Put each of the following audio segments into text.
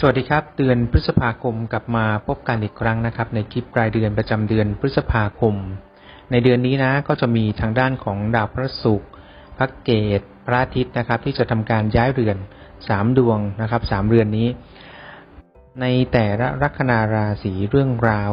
สวัสดีครับ เดือนพฤษภาคมกลับมาพบกันอีกครั้งนะครับ ในคลิปรายเดือนประจำเดือนพฤษภาคม ในเดือนนี้นะก็จะมีทางด้านของดาวพระศุกร์พระเกตพระอาทิตย์นะครับ ที่จะทำการย้ายเรือนสามดวงนะครับสามเรือนนี้ ในแต่ละลัคนาราศีเรื่องราว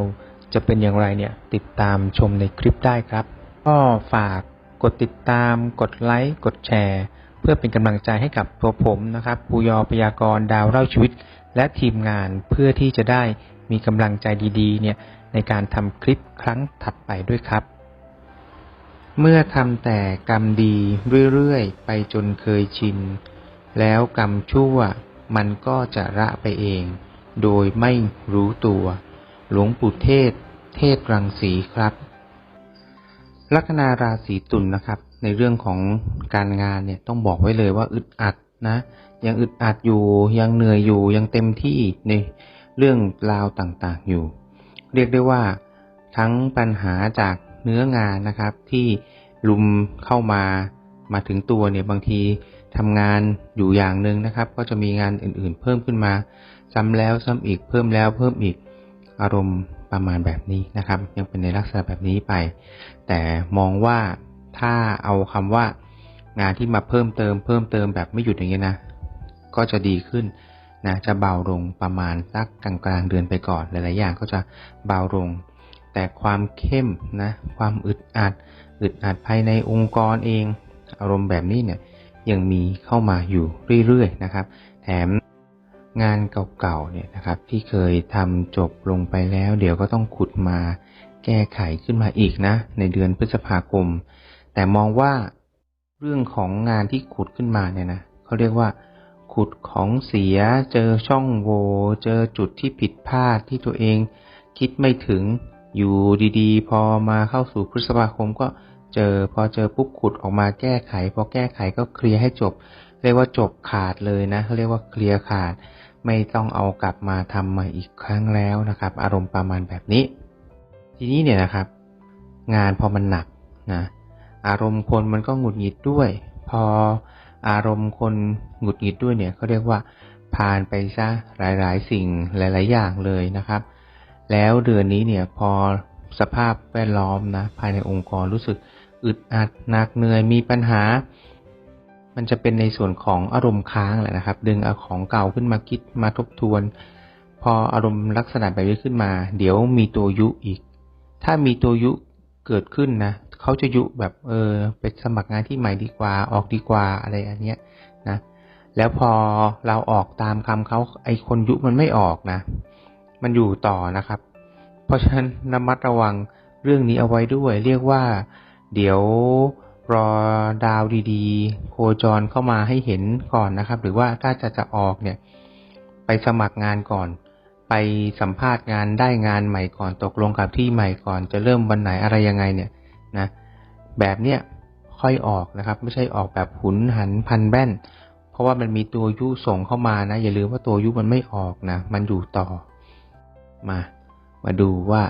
จะเป็นอย่างไรเนี่ยติดตามชมในคลิปได้ครับก็ฝากกดติดตาม กดไลค์กดแชร์ เพื่อเป็นกำลังใจให้กับตัวผมนะครับปูยอพยากรดาวเล่าชีวิต และทีมงานเพื่อที่จะได้มีกำลังใจดีๆ เนี่ยในการทำคลิปครั้งถัดไปด้วยครับ เมื่อทำแต่กรรมดีเรื่อยๆ ไปจนเคยชิน แล้วกรรมชั่วมันก็จะระไปเอง โดยไม่รู้ตัว หลวงปู่เทศ เทศรังสีครับ ลัคนาราศีตุลนะครับ ในเรื่องของการงานเนี่ยต้องบอกไว้เลยว่าอึดอัดนะ ยังอึดอัดอยู่ ยังเหนื่อยอยู่ ยังเต็มที่ในเรื่องราวต่างๆอยู่ เรียกได้ว่าทั้งปัญหาจากเนื้องานนะครับ ที่ลุมเข้ามามาถึงตัวเนี่ยบางทีทำงานอยู่อย่างหนึ่งนะครับ ก็จะมีงานอื่นๆ เพิ่มขึ้นมา ซ้ำแล้วซ้ำอีกเพิ่มแล้วเพิ่มอีกอารมณ์ประมาณแบบนี้นะครับ ยังเป็นในลักษณะแบบนี้ไป แต่มองว่าถ้าเอาคำว่างานที่มาเพิ่มเติม เพิ่มเติมแบบไม่หยุดอย่างเงี้ยนะ ก็จะดีขึ้นนะจะเบาลงประมาณสักกลางกลางๆเดือนไปก่อนหลายๆอย่างก็จะเบาลง แต่ความเข้มนะความอึดอัดอึดอัดภายในองค์กรเอง อารมณ์แบบนี้เนี่ยยังมีเข้ามาอยู่เรื่อยๆนะครับ แถมงานเก่าๆเนี่ยนะครับ ที่เคยทำจบลงไปแล้ว เดี๋ยวก็ต้องขุดมาแก้ไขขึ้นมาอีกนะ ในเดือนพฤษภาคม แต่มองว่าเรื่องของงานที่ขุดขึ้นมาเนี่ยนะเขาเรียกว่า ขุดของเสีย เจอช่องโหว่เจอจุดที่ผิดพลาดที่ตัวเองคิดไม่ถึงอยู่ดีๆ พอมาเข้าสู่พฤษภาคมก็เจอพอเจอปุ๊บขุดออกมาแก้ไข พอแก้ไขก็เคลียร์ให้จบ เรียกว่าจบขาดเลยนะเขาเรียกว่าเคลียร์ขาด ไม่ต้องเอากลับมาทำใหม่อีกครั้งแล้วนะครับ อารมณ์ประมาณแบบนี้ ทีนี้เนี่ยนะครับ งานพอมันหนักนะอารมณ์คนมันก็หงุดหงิดด้วย พอ อารมณ์คนหงุดหงิดด้วยเนี่ยเขาเรียกว่าผ่านไปซะหลายๆ สิ่งหลาย ๆ อย่างเลยนะครับ แล้วเดือนนี้เนี่ยพอสภาพแวดล้อมนะภายในองค์กรรู้สึกอึดอัดหนักเหนื่อยมีปัญหา มันจะเป็นในส่วนของอารมณ์ค้างแหละนะครับ ดึงเอาของเก่าขึ้นมาคิดมาทบทวน พออารมณ์ลักษณะแบบนี้ขึ้นมา เดี๋ยวมีตัวยุอีก ถ้ามีตัวยุเกิดขึ้นนะ เขาจะยุแบบเออไปสมัครงานที่ใหม่ดีกว่าออกดีกว่าอะไรอันเนี้ยนะแล้วพอเราออกตามคำเขาไอคนยุมันไม่ออกนะ มันอยู่ต่อนะครับ เพราะฉะนั้นระมัดระวังเรื่องนี้เอาไว้ด้วย เรียกว่า เดี๋ยวรอดาวดีๆ โคจรเข้ามาให้เห็นก่อนนะครับ หรือว่าถ้าจะจะออกเนี่ย ไปสมัครงานก่อน ไปสัมภาษณ์งานได้งานใหม่ก่อนตกลงกับที่ใหม่ก่อน จะเริ่มวันไหนอะไรยังไงเนี่ย นะแบบเนี้ยค่อยออกนะครับ ไม่ใช่ออกแบบหุนหันพันแบ้น เพราะว่ามันมีตัวยุส่งเข้ามานะ อย่าลืมว่าตัวยุมันไม่ออกนะ มันอยู่ต่อมา มาดูว่า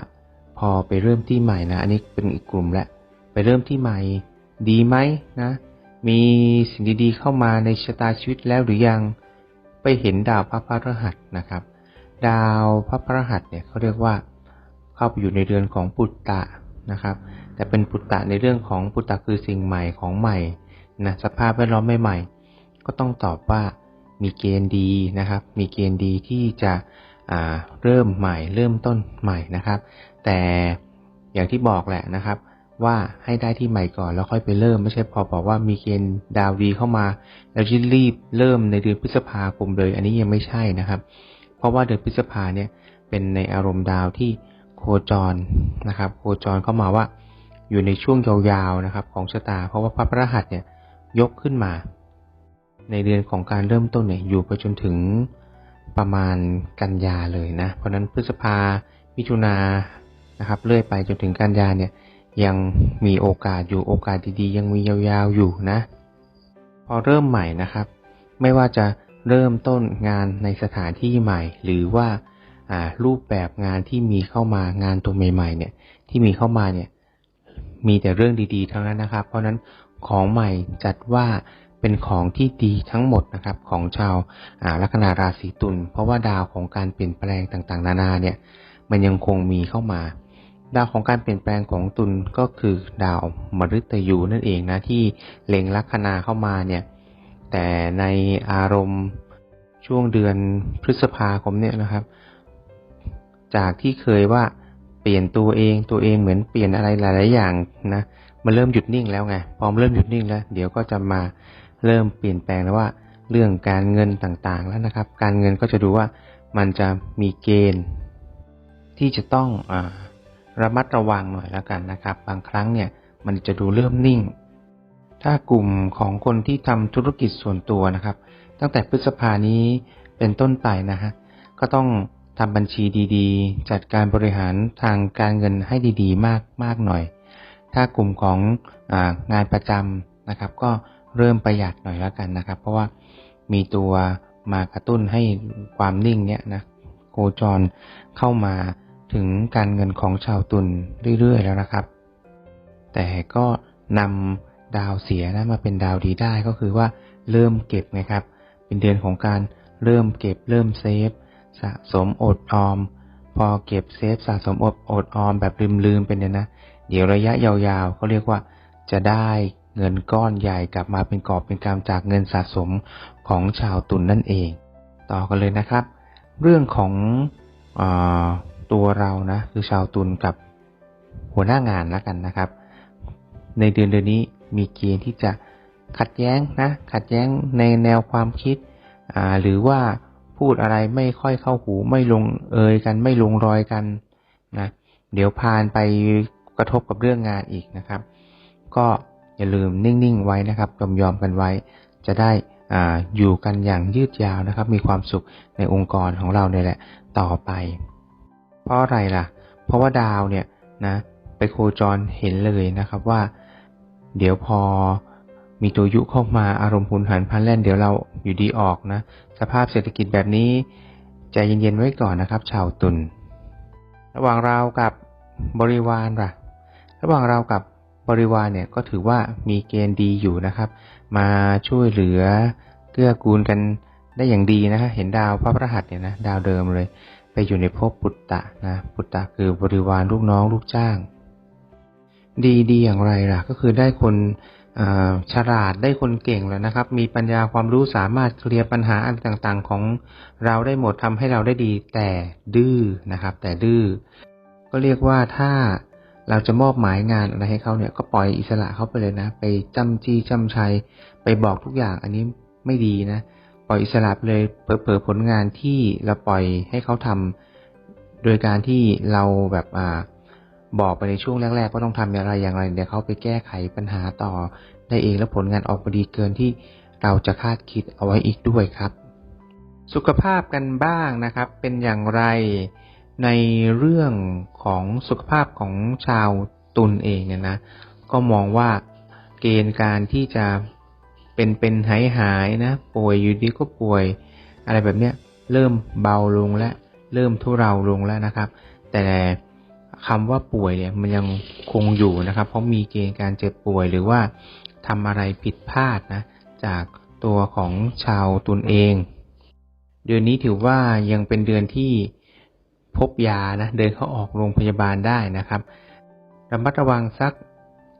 พอไปเริ่มที่ใหม่นะ อันนี้เป็นอีกกลุ่มแล้วไปเริ่มที่ใหม่ ดีไหมนะ มีสิ่งดีๆเข้ามาในชะตาชีวิตแล้วหรือยังไปเห็นดาวพระพฤหัสนะครับ ดาวพระพฤหัสเนี่ยเขาเรียกว่าเข้าไปอยู่ในเรือนของปุตตะนะครับ แต่เป็นปุตตะในเรื่องของปุตตะคือสิ่งใหม่ของใหม่นะสภาพแวดล้อมใหม่ๆก็ต้องตอบว่ามีเกณฑ์ดีนะครับ มีเกณฑ์ดีที่จะเริ่มใหม่ เริ่มต้นใหม่นะครับ แต่อย่างที่บอกแหละนะครับ ว่าให้ได้ที่ใหม่ก่อนแล้วค่อยไปเริ่มไม่ใช่พอบอกว่ามีเกณฑ์ดาวดีเข้ามา แล้วจะรีบเริ่มในเดือนพฤษภาคมเลย อันนี้ยังไม่ใช่นะครับ เพราะว่าเดือนพฤษภาเนี่ยเป็นในอารมณ์ดาวที่โคจรนะครับ โคจรเข้ามาว่า อยู่ในช่วงยาวๆนะครับ ของชะตา เพราะว่าพระพฤหัสเนี่ยยกขึ้นมา ในเดือนของการเริ่มต้นเนี่ยอยู่ไปจนถึงประมาณกันยาเลยนะ เพราะนั้นพฤษภามิถุนานะครับเลื่อยไปจนถึงกันยาเนี่ยยังมีโอกาสอยู่โอกาสดีๆ ยังมียาวๆอยู่นะ พอเริ่มใหม่นะครับ ไม่ว่าจะเริ่มต้นงานในสถานที่ใหม่ หรือว่ารูปแบบงานที่มีเข้ามางานตัวใหม่ๆเนี่ยที่มีเข้ามาเนี่ย มีแต่เรื่องดีๆทั้งนั้นนะครับ เพราะนั้นของใหม่จัดว่าเป็นของที่ดีทั้งหมดนะครับของชาวลัคนาราศีตุลเพราะว่าดาวของการเปลี่ยนแปลงต่างๆ นานาเนี่ยมันยังคงมีเข้ามา ดาวของการเปลี่ยนแปลงของตุลก็คือดาวมฤตยูนั่นเองนะที่เล็งลัคนาเข้ามาเนี่ยแต่ในอารมณ์ช่วงเดือนพฤษภาคมเนี่ยนะครับ จากที่เคยว่า เปลี่ยนตัวเองตัวเองเหมือนเปลี่ยนอะไรหลาย ๆ อย่างนะมันเริ่มหยุดนิ่งแล้วไงพอมเริ่มหยุดนิ่งแล้ว เดี๋ยวก็จะมาเริ่มเปลี่ยนแปลงแล้วว่า เรื่องการเงินต่างๆแล้วนะครับ การเงินก็จะดูว่ามันจะมีเกณฑ์ ที่จะต้องอระมัดระวังหน่อยแล้วกันนะครับ บางครั้งเนี่ยมันจะดูเริ่มนิ่ง ถ้ากลุ่มของคนที่ทำธุรกิจส่วนตัวนะครับ ตั้งแต่พฤษภานี้เป็นต้นไปนะฮะก็ต้อง ทำบัญชีดีๆ จัดการบริหารทางการเงินให้ดีๆ มากมากหน่อย ถ้ากลุ่มขององานประจำนะครับ ก็เริ่มประหยัดหน่อยแล้วกันนะครับ เพราะว่ามีตัวมากระตุ้นให้ความนิ่งเนี่ยนะโคจรเข้ามาถึงการเงินของชาวตุลเรื่อยๆแล้วนะครับ แต่ก็นำดาวเสียนะมาเป็นดาวดีได้ก็คือว่าเริ่มเก็บนะครับ เป็นเดือนของการเริ่มเก็บเริ่มเซฟ สะสมอดออม พอเก็บเซฟสะสมอดอดออมแบบลืมๆเป็นเนี่ยนะ เดี๋ยวระยะยาวๆเขาเรียกว่าจะได้เงินก้อนใหญ่กลับมาเป็นกอบเป็นกำจากเงินสะสมของชาวตุลนนั่นเอง ต่อกันเลยนะครับ เรื่องของอตัวเรานะคือชาวตุลกับหัวหน้างานแล้วกันนะครับ ในเดือนเดือนนี้มีเกณฑ์ที่จะขัดแย้งนะขัดแย้งในแนวความคิดหรือว่า พูดอะไรไม่ค่อยเข้าหูไม่ลงเอยกัน ไม่ลงรอยกันนะเดี๋ยวพานไปกระทบกับเรื่องงานอีกนะครับ ก็อย่าลืมนิ่งๆไว้นะครับยอมยอมกันไว้ จะได้ออยู่กันอย่างยืดยาวนะครับ มีความสุขในองค์กรของเราเนี่ยแหละต่อไป เพราะอะไรล่ะ เพราะว่าดาวเนี่ยนะไปโคจรเห็นเลยนะครับว่า เดี๋ยวพอ มีตัวยุเข้ามาอารมณ์หุนหันพันแล่นเดี๋ยวเราอยู่ดีออกนะ สภาพเศรษฐกิจแบบนี้ใจเย็นๆไว้ก่อนนะครับ ชาวตุลระหว่างเรากับบริวารล่ะ ระหว่างเรากับบริวารเนี่ยก็ถือว่ามีเกณฑ์ดีอยู่นะครับ มาช่วยเหลือเกื้อกูลกันได้อย่างดีนะครับเห็นดาวพระพระหัสเนี่ยนะดาวเดิมเลย ไปอยู่ในภพปุตตะนะปุตตะคือบริวารลูกน้องลูกจ้าง ดีดีอย่างไรล่ะ ก็คือได้คน ฉลาดได้คนเก่งแล้วนะครับ มีปัญญาความรู้สามารถเคลียร์ปัญหาอะไรต่างๆ ของเราได้หมดทำให้เราได้ดี แต่ดื้อนะครับ แต่ดื้อก็เรียกว่าถ้าเราจะมอบหมายงานอะไรให้เขาเนี่ยก็ปล่อยอิสระเขาไปเลยนะ ไปจำจี้จำชัย ไปบอกทุกอย่างอันนี้ไม่ดีนะ ปล่อยอิสระไปเลยเผลอผลงานที่เราปล่อยให้เขาทำโดยการที่เราแบบอ่า บอกไปในช่วงแรกๆว่าต้องทำอะไรอย่างไรเดี๋ยวเขาไปแก้ไขปัญหาต่อได้เองแล้วผลงานออกมาดีเกินที่เราจะคาดคิดเอาไว้อีกด้วยครับ สุขภาพกันบ้างนะครับ เป็นอย่างไรในเรื่องของสุขภาพของชาวตุลเองเนี่ยนะ ก็มองว่าเกณฑ์การที่จะเป็นเป็นหายหายนะ ป่วยอยู่ดีก็ป่วย อะไรแบบเนี้ยเริ่มเบาลงและเริ่มทุเราลงแล้วนะครับ แต่ คำว่าป่วยเนี่ยมันยังคงอยู่นะครับ เพราะมีเกณฑ์การเจ็บป่วยหรือว่าทำอะไรผิดพลาดนะจากตัวของชาวตุลเอง เดือนนี้ถือว่ายังเป็นเดือนที่พบยานะเดินเข้าออกโรงพยาบาลได้นะครับระมัดระวังสัก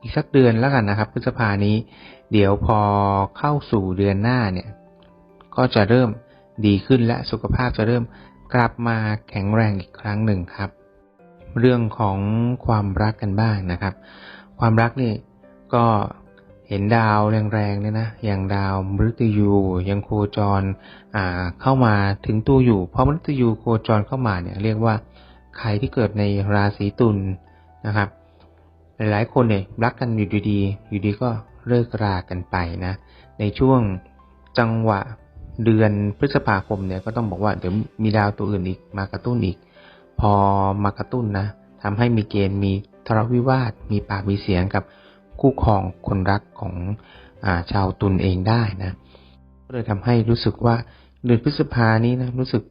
อีกสักเดือนแล้วกันนะครับ พฤษภานี้ เดี๋ยวพอเข้าสู่เดือนหน้าเนี่ย ก็จะเริ่มดีขึ้นและสุขภาพจะเริ่มกลับมาแข็งแรงอีกครั้งหนึ่งครับ เรื่องของความรักกันบ้างนะครับ ความรักนี่ก็เห็นดาวแรงๆเนี่ยนะอย่างดาวมฤตยูยังโคจรอ่าเข้ามาถึงตัวอยู่พอมฤตยูโคจรเข้ามาเนี่ยเรียกว่าใครที่เกิดในราศีตุลนะครับ หลายๆ คนเนี่ยรักกันอยู่ดีๆอยู่ดีก็เลิกรากันไปนะ ในช่วงจังหวะเดือนพฤษภาคมเนี่ยก็ต้องบอกว่าเดี๋ยวมีดาวตัวอื่นอีกมากระตุ้นอีก พอมากระตุ้นนะทำให้มีเกณฑ์มีทะเลาะวิวาท มีปากมีเสียงกับคู่ครองคนรักของอชาวตุลเองได้นะก็เลยทำให้รู้สึกว่าเดือนพฤษภานี้นะรู้สึก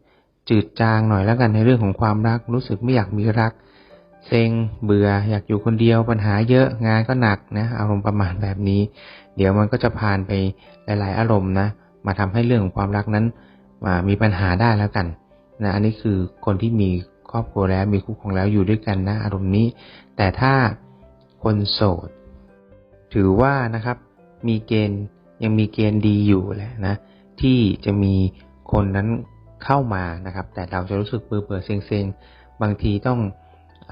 จืดจางหน่อยแล้วกันในเรื่องของความรัก รู้สึกไม่อยากมีรักเซ็งเบื่ออยากอยู่คนเดียวปัญหาเยอะงานก็หนักนะอารมณ์ประมาณแบบนี้ เดี๋ยวมันก็จะผ่านไปหลาย ๆ อารมณ์นะมาทำให้เรื่องของความรักนั้นมามีปัญหาได้แล้วกันนะอันนี้คือคนที่มี ครอบครัวแล้วมีคู่ครองแล้วอยู่ด้วยกันนะอารมณ์นี้ แต่ถ้าคนโสด ถือว่านะครับมีเกณฑ์ยังมีเกณฑ์ดีอยู่แหละนะที่จะมีคนนั้นเข้ามานะครับ แต่เราจะรู้สึกเบื่อเบื่อเซ็งเซ็งบางทีต้อง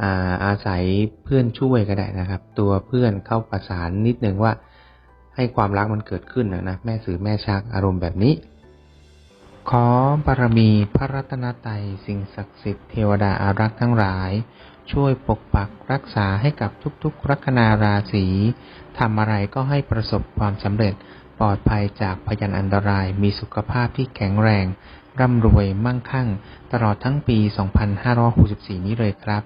อาอาศัยเพื่อนช่วยก็ได้นะครับ ตัวเพื่อนเข้าประสานนิดนึงว่าให้ความรักมันเกิดขึ้นนะนะแม่สื่อแม่ชักอารมณ์แบบนี้ ขอบารมีพระรัตนตรัยสิ่งศักดิ์สิทธิ์เทวดาอารักษ์ทั้งหลาย ช่วยปกปักรักษาให้กับทุกๆ ลัคนาราศีทำอะไรก็ให้ประสบความสำเร็จปลอดภัยจากพยันอันตราย มีสุขภาพที่แข็งแรง ร่ำรวยมั่งคั่ง ตลอดทั้งปี 2564 นี้เลยครับ